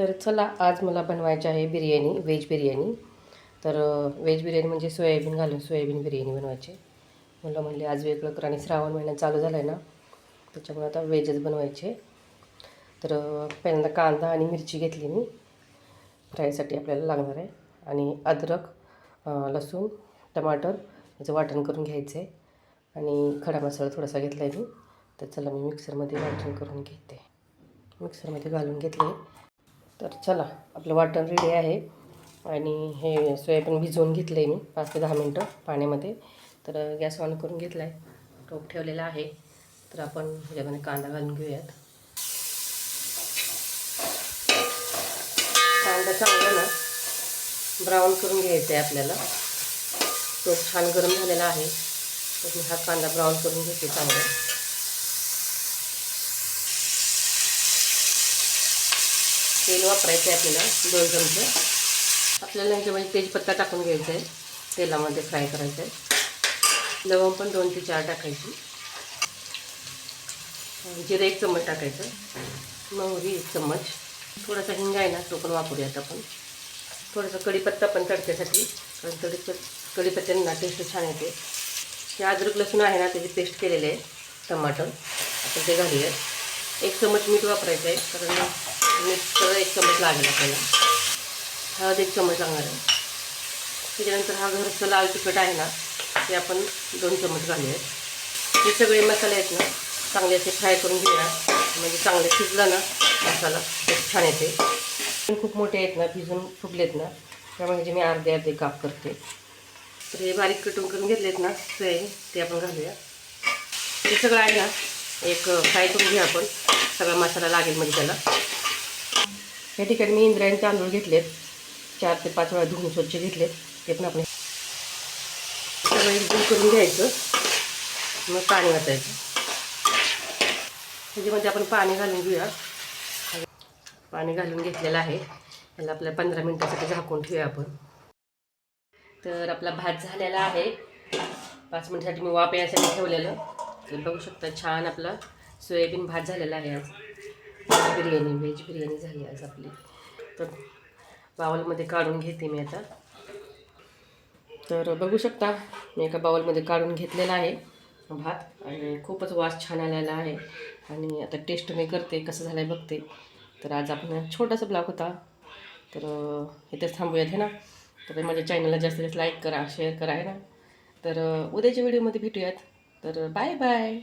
तर चला आज मला बनवायची आहे बिर्याणी व्हेज बिर्याणी. तर व्हेज बिर्याणी म्हणजे सोयाबीन घालून सोयाबीन बिर्याणी बनवायची. मला म्हणले आज वेगळं कर आणि श्रावण महिना चालू झाला आहे ना त्याच्यामुळे आता व्हेजच बनवायचे. तर पहिल्यांदा कांदा आणि मिरची घेतली मी. फ्रायसाठी आपल्याला लागणार आहे. आणि अद्रक लसूण टमाटर याचं वाटण करून घ्यायचं आहे आणि खडा मसाला थोडासा घेतला आहे मी. तर चला मी मिक्सरमध्ये वाटण करून घेते. मिक्सरमध्ये घालून घेतले तर चला आपलं वाटण रेडी आहे. आणि हे सोयाबीन भिजवून घेतलं आहे मी पाच ते दहा मिनटं पाण्यामध्ये. तर गॅस ऑन करून घेतला आहे टोप ठेवलेला आहे. तर आपण ह्याच्यामध्ये कांदा घालून घेऊयात. कांदा चांगला ना ब्राऊन करून घ्यायचा आहे आपल्याला. तो छान गरम झालेला आहे. तर मी हा कांदा ब्राऊन करून घेते चांगला. तेल वापरायचं आहे आपल्याला दोन चमचे. आपल्याला ह्याच्यामध्ये तेजपत्ता टाकून घ्यायचा आहे. तेलामध्ये फ्राय करायचं आहे. लवंग पण दोन ते चार टाकायची. जिरं एक चम्मच टाकायचं. मोहरी एक चम्मच. थोडासा हिंग आहे ना तो पण वापरूयात आपण. थोडासा कढीपत्ता पण तडक्यासाठी कारण तडी कढीपत्त्याने ना टेस्ट छान येते. हे अद्रक लसूण आहे ना त्याची पेस्ट केलेले आहे टमाटर. आपण ते घालूयात. एक चमच मीठ वापरायचं आहे कारण मीठ एक चमच लागेल आपल्याला. हळद एक चमच लागणार आहे. त्याच्यानंतर हा घरचं लाल तिखट आहे ना ते आपण दोन चमच घालूयात हे सगळे मसाले आहेत ना चांगले असे फ्राय करून घेऊया. म्हणजे चांगले शिजलं ना मसाला एक छान येते. खूप मोठे आहेत ना भिजून फुगलेत ना त्यामुळे मी अर्धे अर्धे काप करते. तर हे बारीक कटून करून घेतलेत ना सोयाबीन ते आपण घालूया. हे सगळं आहे ना एक फ्राय करून घेऊ आपण. सगळा मसाला लागेल म्हणजे त्याला. या ठिकाणी मी इंद्रायणी तांदूळ घेतलेत. चार ते पाच वेळा धुवून स्वच्छ घेतलेत. ते पण आपण सगळं एकदम करून घ्यायचं. मग पाणी वाचायचं त्याच्यामध्ये आपण पाणी घालून घेऊया. पाणी घालून घेतलेलं आहे. त्याला आपल्या पंधरा मिनटासाठी झाकून ठेवूया आपण. तर आपला भात झालेला आहे. पाच मिनटासाठी मी वाप यासाठी ठेवलेलं. तर बघू शकता छान आपला सोयाबीन भात झालेला आहे आज. व्हेज बिर्याणी व्हेज बिर्याणी झाली आज आपली. तर बावलमध्ये काढून घेते मी आता. तर बघू शकता मी एका बाउलमध्ये काढून घेतलेला आहे भात आणि खूपच वास छान आलेला आहे. आणि आता टेस्ट मी करते कसं झालं आहे बघते. तर आज आपण छोटासा ब्लॉग होता. तर इथेच थांबूयात हे ना? तर माझ्या चॅनलला जास्तीत जास्त लाईक करा शेअर करा आहे ना? तर उद्याच्या व्हिडिओमध्ये भेटूयात. तर बाय बाय